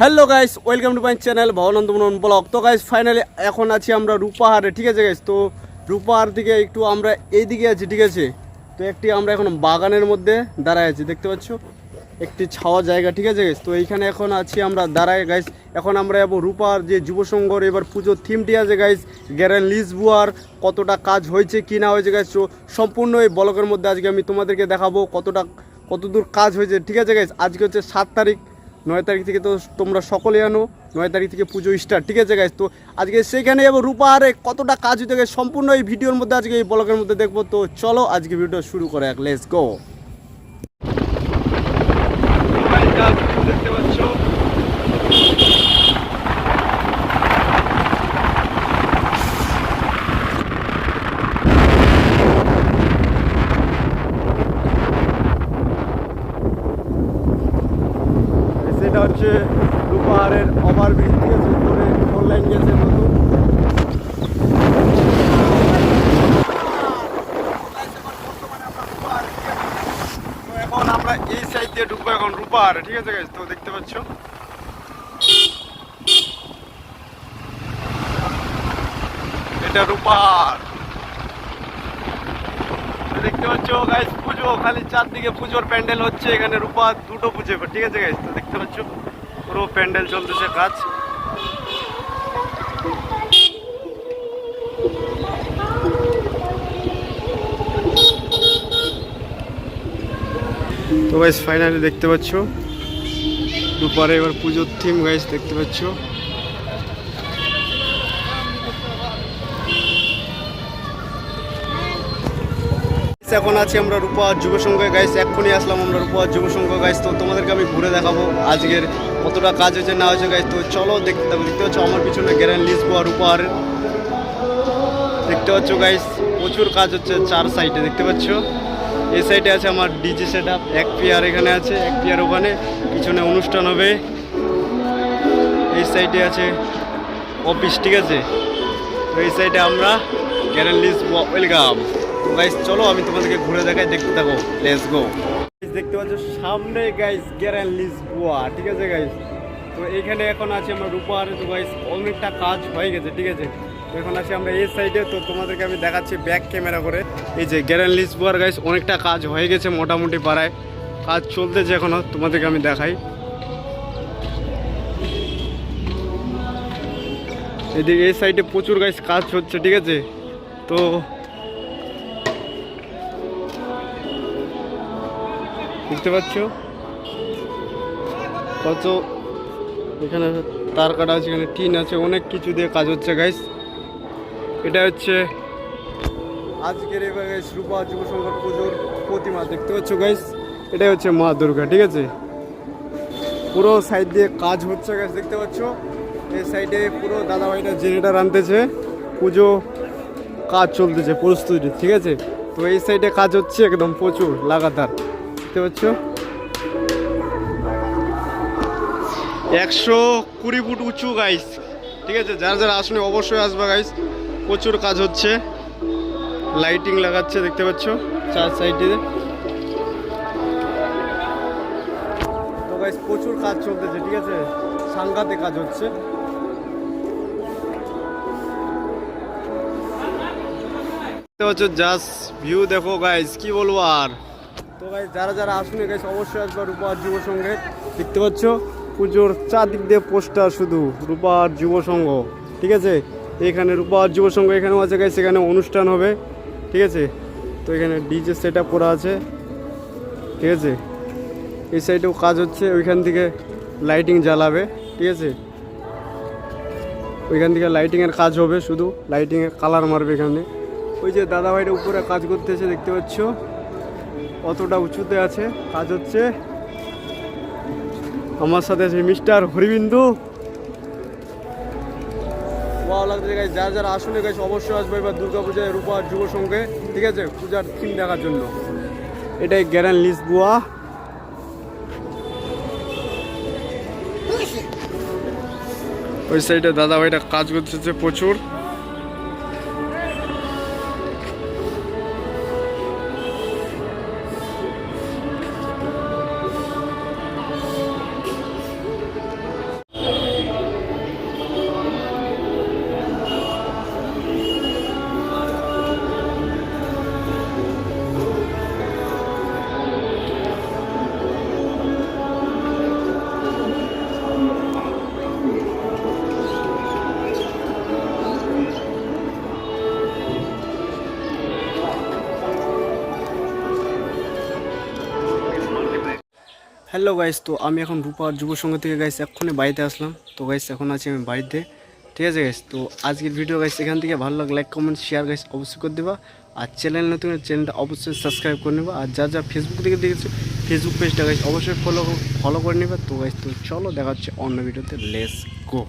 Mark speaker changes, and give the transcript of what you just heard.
Speaker 1: Hello guys welcome to my channel Bhabananda Manan blog তো guys finally এখন আছি আমরা রূপাহারে, ঠিক আছে গাইস তো রূপাহার থেকে একটু আমরা এইদিকে আছি, ঠিক আছে? তো একটি আমরা এখন বাগানের মধ্যে দাঁড়ায় আছি, দেখতে পাচ্ছ? একটি ছাওয়া জায়গা, ঠিক আছে গাইস তো এইখানে এখন আছি আমরা দাঁড়ায় গাইস এখন আমরা যাব রূপার যে যুব সংঘর এবার পুজোর থিমটি আছে গাইস গ্যারেন লিসবুয়ার, কতটা কাজ হয়েছে, কি না হয়েছে গাইস তো সম্পূর্ণ এই ব্লকের মধ্যে আজকে আমি তোমাদেরকে দেখাবো কতটা, কতদূর কাজ হয়েছে, ঠিক আছে গাইস আজকে হচ্ছে সাত তারিখ নয় তারিখ থেকে তো তোমরা সকলে আনো, নয় তারিখ থেকে পুজো স্টার্ট ঠিক আছে গাইজ তো আজকে সেখানে যাব। রূপাহারে কতটা কাজ হতে গেছে? সম্পূর্ণ এই ভিডিওর মধ্যে, আজকে এই ব্লগের মধ্যে দেখব। তো চলো আজকে ভিডিও শুরু করে এক লেস গো দেখতে পাচ্ছ সেটা হচ্ছে রূপাহারের ওভারব্রিজ ঠিক আছে উপরে অনলাইন গেছে নতুন। এখন আমরা এই সাইড দিয়ে ঢুকবো এখন রূপাহার ঠিক আছে তো দেখতে পাচ্ছ? এটা রূপাহার দেখতে পাচ্ছ গাইস পুজো। খালি চারদিকে পুজোর প্যান্ডেল হচ্ছে, এখানে রূপা দুটো পুজো ঠিক আছে গাইস তো দেখতে পাচ্ছ, পুরো প্যান্ডেল চলতেছে, কাজ। তো গাইস ফাইনালি দেখতে পাচ্ছ, দুপারে এবার পুজোর থিম গাইস দেখতে পাচ্ছ। এখন আছি আমরা রূপা যুব সংঘ গাইস এক্ষুনি আসলাম আমরা রূপা যুব সংঘ গাইস তো তোমাদেরকে আমি ঘুরে দেখাবো আজকের কতটা কাজ হয়েছে, না হয়েছে গাইস তো চলো দেখতে থাকো, দেখতে পাচ্ছ আমার পিছনে গ্যারেন লিসবো রূপার দেখতে পাচ্ছ গাইস প্রচুর কাজ হচ্ছে চার সাইডে দেখতে পাচ্ছ? এই সাইডে আছে আমার ডিজে সেট এক পিয়ার এখানে আছে, এক পিয়ার ওখানে, পিছনে অনুষ্ঠান হবে। এই সাইডে আছে অফিস ঠিক আছে? তো এই সাইডে আমরা গ্যারেন লিস ওয়েলকাম তো গাইস চলো, আমি তোমাদেরকে ঘুরে দেখাই, দেখতে থাকো লেটস গো দেখতে পাচ্ছ, সামনে গাইস গ্যারেন লিস গোয়া ঠিক আছে গাইস তো এখানে এখন আছে আমরা রূপাহারে, তো গাইস অনেকটা কাজ হয়ে গেছে, ঠিক আছে? এখন আছি আমরা এই সাইডে তো তোমাদেরকে আমি দেখাচ্ছি ব্যাক ক্যামেরা করে। এই যে গ্যারেন লিস গোয়ার গাইস অনেকটা কাজ হয়ে গেছে মোটামুটি পাড়ায়। কাজ চলতেছে এখনও, তোমাদেরকে আমি দেখাই। এদিকে এই সাইডে প্রচুর গাছ কাজ হচ্ছে, ঠিক আছে? তো দেখতে পাচ্ছ? কত এখানে তার কাটা আছে, এখানে টিন আছে, অনেক কিছু দিয়ে কাজ হচ্ছে গাইস এটা হচ্ছে আজকের এবার গাইস রূপা যুব সংঘ পুজোর প্রতিমা, দেখতে পাচ্ছ গাইস এটাই হচ্ছে মা দুর্গা, ঠিক আছে? পুরো সাইড দিয়ে কাজ হচ্ছে গাছ দেখতে পাচ্ছ? এই সাইডে পুরো দাদাভাইটা জেনারেটার আনতেছে, পুজো কাজ চলতেছে, প্রস্তুতি, ঠিক আছে? তো এই সাইডে কাজ হচ্ছে একদম প্রচুর, লাগাতার। দেখতে পাচ্ছ? একশো কুড়ি ফুট উঁচু গাইস ঠিক আছে? যারা যারা আসলে অবশ্যই আসবে গাইস প্রচুর কাজ হচ্ছে। লাইটিং লাগাচ্ছে, দেখতে পাচ্ছ? চার সাইডে। তো গাইস প্রচুর কাজ চলতেছে, ঠিক আছে? সাংঘাতে কাজ হচ্ছে। দেখতে পাচ্ছ জাস্ট ভিউ দেখো গাইস কি বলব আর? তো গাইস যারা যারা আসুন গাইস অবশ্যই আসবে রূপার যুব সংঘে দেখতে পাচ্ছ। পুজোর চারদিক দিয়ে পোস্টার শুধু রূপার যুব সংঘ, ঠিক আছে? এখানে রূপার যুব সংঘ এখানেও আছে গাইস এখানে অনুষ্ঠান হবে, ঠিক আছে? তো এখানে ডিজে সেট আপ করা আছে, ঠিক আছে? এই সাইডেও কাজ হচ্ছে, ওইখান থেকে লাইটিং জ্বালাবে, ঠিক আছে? ওইখান থেকে লাইটিংয়ের কাজ হবে শুধু লাইটিংয়ের কালার মারবে এখানে। ওই যে দাদা ভাইটা উপরে কাজ করতেছে, দেখতে পাচ্ছ? অতটা উঁচুতে আছে। কাজ হচ্ছে। আমার সাথে আছে মিস্টার হরিবিন্দু। ভালো লাগছে গাইজ যারা যারা আসলে গাইজ অবশ্যই আসবে এবার দুর্গা পূজায় রূপা যুব সঙ্গে ঠিক আছে? পূজার থিম দেখার জন্য। এটাই গ্যারান লিস বুয়া ওই সাইডে দাদা ভাইটা কাজ করতেছে প্রচুর। হ্যালো গাইস তো আমি এখন রূপার যুব সংঘ থেকে গাইস এক্ষুনি বাড়িতে আসলাম। তো গাইস এখন আছি আমি বাড়িতে। ঠিক আছে গাইস তো আজকের ভিডিও গাইস এখান থেকে ভালো লাগে লাইক কমেন্ট শেয়ার গাইস অবশ্যই করে দেবা। আর চ্যানেল নতুন চ্যানেলটা অবশ্যই সাবস্ক্রাইব করে নেবা। আর যা যা ফেসবুক থেকে দেখেছ ফেসবুক পেজটা গাইস অবশ্যই ফলো ফলো করে নেবা। তো গাইস তো চলো দেখা হচ্ছে অন্য ভিডিওতে লেস গো